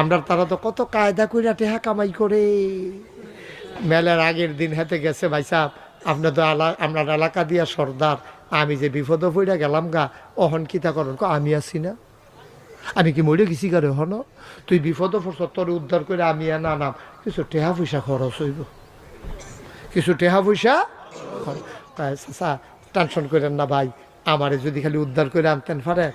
আমরা তারা তো কত কায়দা কইরা টেহা কামাই করে। মেলার আগের দিন হাতে গেছে ভাই সাহেব আপনার তো আলা আপনার এলাকা দিয়া সর্দার, আমি যে বিপদ পড়া গেলাম গা, অহন কিতা করন? আমি আছি না। আমি কি মরে গেছি গারে হন তুই বিপদ তোর উদ্ধার করে আমি না নাম। কিছু টেহা পয়সা খরচ হইব। কিছু টেহা পয়সা টেনশন করেন না ভাই, আমারে যদি খালি উদ্ধার করে আনতেন পারে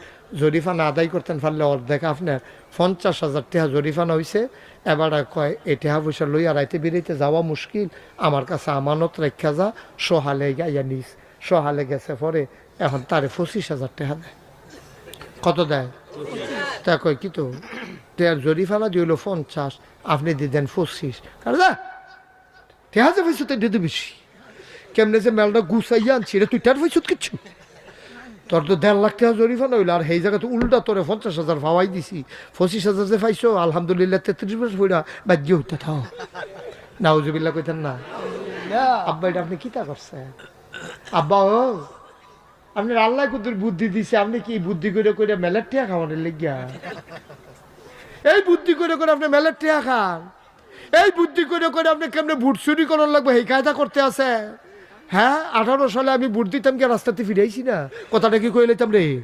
জরিফানা আদায় করতেন পারলে অর্ধেক আপনার পঞ্চাশ হাজার টেহা জরিফানা হয়েছে এবার কয়, এই টেহা পয়সা লইয়া রাইতে বেরিয়েতে যাওয়া মুশকিল। আমার কাছে আমানত রেখা যা, সহালে গাইয়া নিস। সহালে গেছে পরে এখন তারে পঁচিশ হাজার টাকা দেয়। কত দেয়? তা কয় কি তো টেয়ার জরিফানা দিল পঞ্চাশ, আপনি দিয়ে দেন পঁচিশ। কারণ টেহা যে পয়সা তো দিয়ে বেশি কেমনে যে মেলটা গুছাইয়া আনছি রে তুই টার পয়সা কিচ্ছু? তোর তো দেড় লাখ টাকা জরিফানা হইল আর সেই জায়গাতে উল্টা তোরে পঞ্চাশ হাজার পাওয়াই দিছি। পঁচিশ হাজার যে পাইছো আলহামদুলিল্লাহ তেত্রিশ বছর পড়া বাজ্য হইতে থাও। নাউজুবিল্লা কইতেন না। আব্বা এটা আপনি কিতা করছেন? আব্বা ও আপনার আল্লাহ কুতুর বুদ্ধি দিছে আপনি কি বুদ্ধি করে করে মেলার টিয়া খাওয়ানোর লেগিয়া? এই বুদ্ধি করে করে আপনি মেলার টিয়া খান। এই বুদ্ধি করে করে আপনি কেমনে বুট চুরি করার লাগবে এই কায়দা করতে আছে? হ্যাঁ আঠারো সালে আমি বুট দিতাম কি রাস্তাতে ফিরাইছি না? কথাটা কি কই লইতাম রে?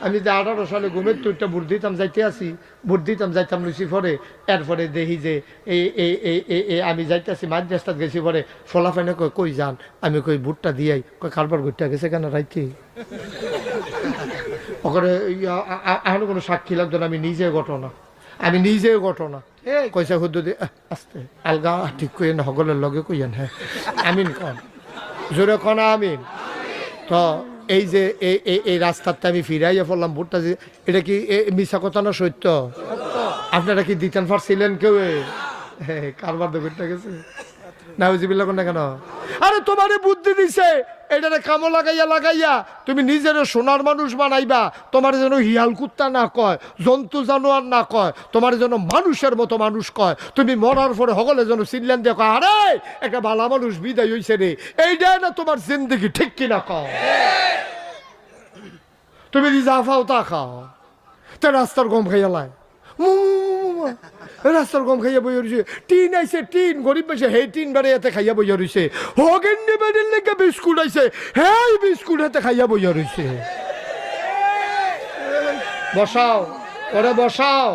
আমি যে আঠারো সালে ঘুমের তুইটা বুট দিতাম, যাইতে আসি, বুট দিতাম, যাইতাম লুচি পরে এরপরে দেখি যে এই এই এই এই- আমি যাইতেছি মাঝ রাস্তাত গেছি পরে ফলাফাইনে কই কই যান? আমি কই, বুটটা দিয়াই কই কারবার ঘুরতে গেছে কেন রাইতে? ওখানে এখন কোনো সাক্ষী লাগতো না, আমি নিজে ঘটনা। আমি নিজে ঘটনা। কইসা হুদ্দু দিয়ে আস্তে, আলগা ঠিক কইন সকলের লগে কইয়েন হ্যাঁ। আমিন কন। জোরে কনা, আমিন। তো এই যে এই এই রাস্তাতে আমি ফিরাইয়া পড়লাম, ভোটটা যে এটা কি মিশা কথা না সত্য? আপনারা কি দিতেন পারছিলেন কেউ? হ্যাঁ কারবার দোকানটা গেছে। না বুঝিবিল্লা না কেন? আরে তোমার বুদ্ধি দিছে। এটারে কামো লাগাইয়া লাগাইয়া তুমি নিজের সোনার মানুষ বানাইবা, তোমার যেন হিয়াল কুত্তা না কয়, জন্তু জানোয়ার না কয়, তোমার যেন মানুষের মতো মানুষ কয়, তুমি মরার পরে সকলে যেন চিনলেন দিয়ে কয়, আরে, একটা ভালো মানুষ বিদায় হইছে রে। এইটাই না তোমার জিন্দগি, ঠিক কিনা কয়? তুমি যদি যা খাও তা খাও, তে রাস্তার গম খাইয়া লাই। রাস্তার গম খাইয়া বইয়া রয়েছে টিন আইছে, টিন, গরিব বেশে হে টিন বেড়াইয়াতে খাইয়া বইয়া রয়েছে হগেন্নি বেড়ির লেগে বিস্কুট আইছে, হেই বিস্কুট হাতে খাইয়া বইয়া রয়েছে বসাও, ওরে বসাও।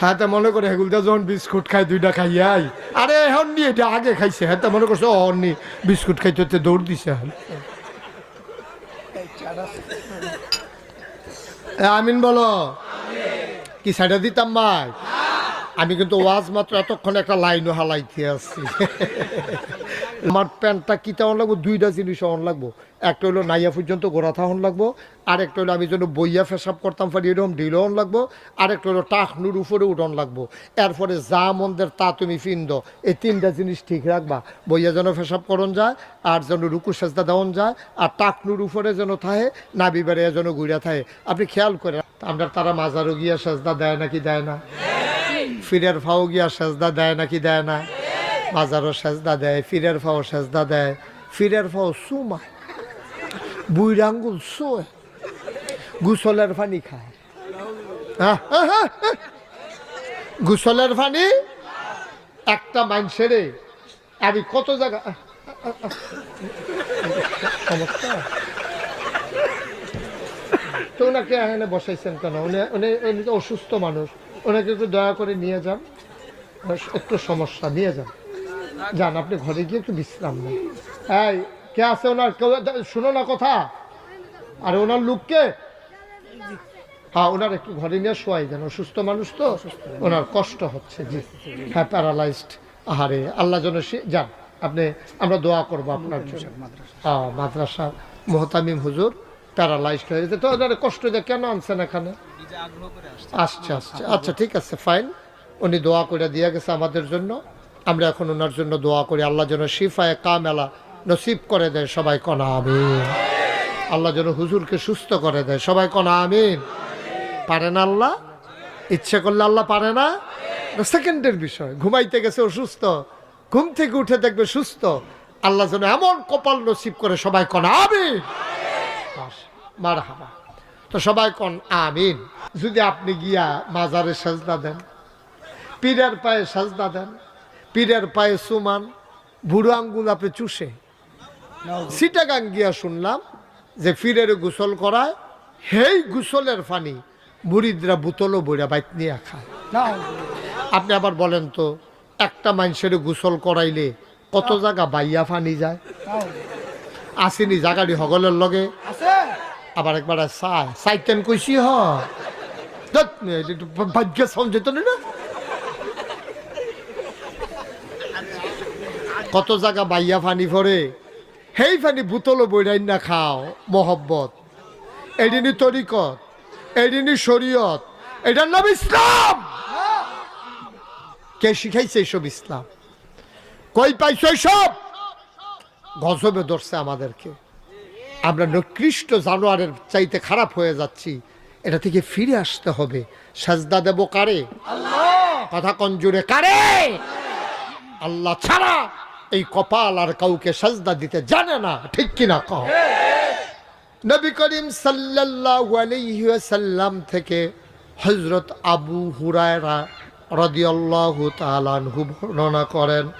হ্যাঁ মনে করে হেগুলটা যখন বিস্কুট খাই দুইটা খাইয়াই আরে, এখন নি, এটা আগে খাইছে। হ্যাঁ মনে করছে অন নি, বিস্কুট খাইতে দৌড় দিছে। আমিন বলো। কি সাইডে দিতাম ভাই আমি কিন্তু ওয়াজ মাত্র এতক্ষণ একটা লাইনও হালাইতে আসছি। আমার প্যান্টটা কি তেমন লাগবো? দুইটা জিনিস অন লাগবো। একটা হলো নাইয়া পর্যন্ত গোড়া থাহন লাগবো। আরেকটা হলো আমি যেন বইয়া ফেসাব করতাম পারি এরকম ঢিলন লাগবো। আরেকটা হলো টাকনুর উপরে উঠন লাগবো। এরপরে যা মন্দের তা তুমি ফিন্দ। এই তিনটা জিনিস ঠিক রাখবা। বইয়া যেন ফেসাব করন যায়, আর যেন রুকু সেজদা দেওয়ান যায়, আর টাকনুর উপরে যেন থাহে নাবি বেড়ে যেন ঘুরে থাকে। আপনি খেয়াল করে আমরা তারা মাজারও গিয়া সেজদা দেয় নাকি দেয় না? ফিরের ফাও গিয়া সেজদা দেয় নাকি দেয় না বাজারও সেজদা দেয় ফিরের ফাও সেজদা দেয় ফিরের ফাও সুমায় বুইর আঙ্গুল শোয় গুসলের পানি খায়। গুসলের পানি একটা মানুষের আমি কত জায়গা। তো ওনাকে এখানে বসাইছেন কেন উনি উনি অসুস্থ মানুষ ওনাকে একটু দয়া করে নিয়ে যান। একটু সমস্যা, নিয়ে যান। যান, আপনি ঘরে গিয়ে একটু বিশ্রাম নেন। এই, কে আছে ওনার? কেউ শুনো না কথা। আর ওনার লোককে? হ্যাঁ ওনার একটু ঘরে নিয়ে শোয়াই দেন। অসুস্থ মানুষ তো? ওনার কষ্ট হচ্ছে, জি। হ্যাঁ প্যারালাইজড আহারে, আল্লাহ যেন সে- যান, আপনি, আমরা দোয়া করব আপনার জন্য। হ্যাঁ মাদ্রাসা মোহতামিম হুজুর। প্যারালাইজড হয়ে যেতে তো ওনার কষ্ট দিয়ে কেন আনছেন এখানে? আসছে আসছে আচ্ছা ঠিক আছে ফাইন। উনি দোয়া করে দিয়ে গেছে আমাদের জন্য। আমরা এখন ওনার জন্য দোয়া করি। আল্লাহ যেন শিফায় কামেলা নসিব করে দেয় সবাই কনা আমিন। আল্লাহ যেন হুজুরকে সুস্থ করে দেয় সবাই কনা আমিন। পারেন আল্লাহ? ইচ্ছে করলে আল্লাহ পারে না সেকেন্ডের বিষয়। ঘুমাইতে গেছে অসুস্থ। ঘুম থেকে উঠে দেখবে সুস্থ। আল্লাহ যেন এমন কপাল নসিব করে সবাই কনা আমিন। মার হাবা তো সবাই কন আমিন। যদি আপনি গিয়া মাজারে সাজদা দেন পীরের পায়ে সাজদা দেন পীরের পায়ে সুমান বুড়ো আঙ্গুল আপনি চুষে সিটাগাং গিয়া শুনলাম যে ফিরের গোসল করায় হেই গোসলের পানি বুড়িদরা বুতলও বইরা বাইক নিয়ে খায়। আপনি আবার বলেন তো একটা মানুষের গোসল করাইলে কত জায়গা বাইয়া ফানি যায়? আসেনি জাগাড়ি হগলের লগে। আবার একবার চাই চাইতেন কইছি হ। ভাগ্য সমঝে না? কত জায়গা বাইয়া ফানি ফরে সেই ফানি বুতলো বইরাই না খাও মহব্বত। এদিনই তরিকত এদিনই শরীয়ত এটার নাম ইসলাম! কে শিখাইছে এইসব ইসলাম? কই পাইছো সব গজবে ধরছে আমাদেরকে। আমরা নিকৃষ্ট জানোয়ারের চাইতে খারাপ হয়ে যাচ্ছি। এটা থেকে ফিরে আসতে হবে। সাজদা দেব কারে? কথা কঞ্জুরে কারে? আল্লাহ ছাড়া এই কপাল আর কাউকে সাজদা দিতে জানে না। ঠিক কিনা কহ নবী করিম সাল্লাল্লাহু আলাইহি ওয়াসাল্লাম থেকে হযরত আবু হুরায়রা রাদিয়াল্লাহু তাআলা আনহু বর্ণনা করেন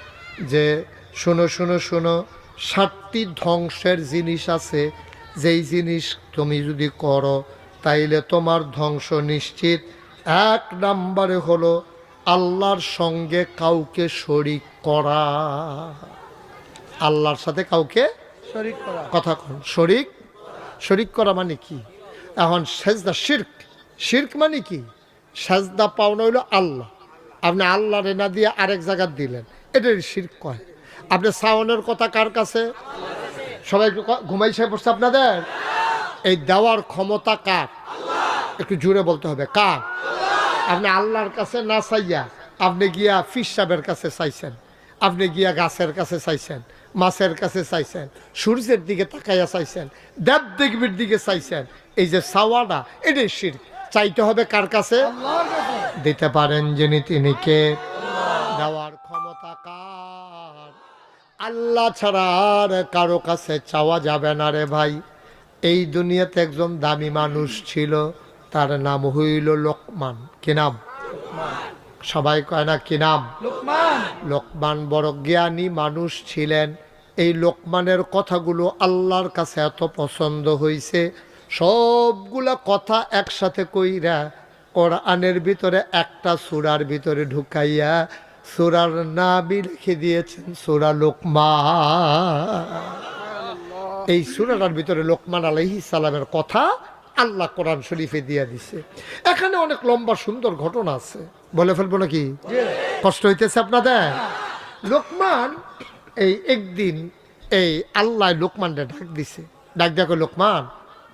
যে শুনো শুনো শুনো সাতটি ধ্বংসের জিনিস আছে। যেই জিনিস তুমি যদি করো তাইলে তোমার ধ্বংস নিশ্চিত। এক নাম্বারে হলো আল্লাহর সঙ্গে কাউকে শরিক করা। আল্লাহর সাথে কাউকে শরিক করা। কথা কন শরিক? শরিক করা মানে কি? এখন সেজদা শির্ক। শির্ক মানে কি? সেজদা পাওনা হইল আল্লাহ। আপনি আল্লাহ রেনা দিয়ে আরেক জায়গায় দিলেন। এটাই শির্ক কয়? আপনি সাউনের কথা কার কাছে? সবাই ক- ঘুমাইছে পড়ছে আপনাদের? এই দেওয়ার ক্ষমতা কার? একটু জুড়ে বলতে হবে কার? আপনি আল্লাহর কাছে না চাইয়া আপনি গিয়া ফিস সাহেবের কাছে চাইছেন আপনি গিয়া গাছের কাছে চাইছেন মাছের কাছে চাইছেন সূর্যের দিকে তাকাইয়া চাইছেন দেব দেবীর দিকে চাইছেন এই যে সাওয়াটা এটাই শির। চাইতে হবে কার কাছে। দিতে পারেন যিনি তিনি কে? আল্লাহ ছাড়া আর কারও কাছে চাওয়া যাবে না রে ভাই। এই দুনিয়াতে একজন দামি মানুষ ছিল তার নাম হইল লোকমান। কি নাম? সবাই কয় না কি নাম? লোকমান। বড় জ্ঞানী মানুষ ছিলেন। এই লোকমানের কথাগুলো আল্লাহর কাছে এত পছন্দ হয়েছে সবগুলা কথা একসাথে কইরা কোরআনের ভিতরে একটা সুরার ভিতরে ঢুকাইয়া সুরার নামই লিখে দিয়েছেন, সুরা লোকমা এই সুরাটার ভিতরে লোকমান আলহি সালামের কথা আল্লাহ কোরআন শরীফে দিয়ে দিছে। এখানে অনেক লম্বা সুন্দর ঘটনা আছে। বলে ফেলব নাকি? কষ্ট হইতেছে আপনাদের? লোকমান, এই একদিন এই আল্লাহ লোকমানটা ডাক দিছে। ডাক ডাক লোকমান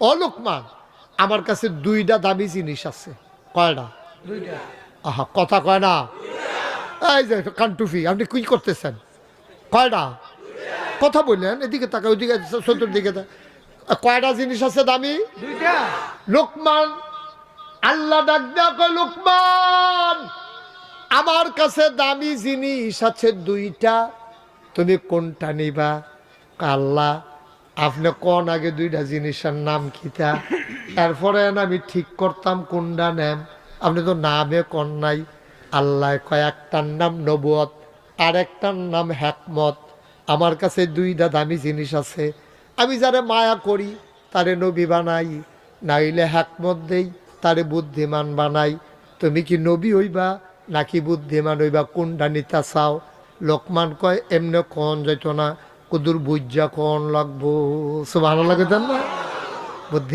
ও লোকমান, আমার কাছে দুইটা দামি জিনিস আছে। কয়টা? আহা, কথা কয় না। এই যে কান্টুফি আপনি কি করতেছেন? কয়টা? কথা বললেন এদিকে তাকা ওইদিকে চতুর্দিকে তাকা। কয়টা জিনিস আছে দামি? দুইটা। লোকমান আল্লাহ ডাক দেয়া কয় লোকমান আমার কাছে দামি জিনিস আছে দুইটা তুমি কোনটা নিবা? আল্লাহ আপনি কোন আগে দুইটা জিনিসের নাম কিতা এরপরে আমি ঠিক করতাম কোনটা নেম। আপনি তো নামে কোন নাই। আল্লাহ কয়েকটার নাম নবুয়ত আর একটার নাম হ্যাকমত আমার কাছে দুইটা দামি জিনিস আছে। আমি যারে মায়া করি, তারে নবী বানাই, নাইলে হ্যাকমত দেই, তারে বুদ্ধিমান বানাই। তুমি কি নবী হইবা, নাকি বুদ্ধিমান হইবা, কোনটা নিতা চাও? লোকমান কয়, এমনি কন যাইতো না, কুদুর বুঝা কন লাগবো? সব ভালো লাগে না? বুদ্ধিমান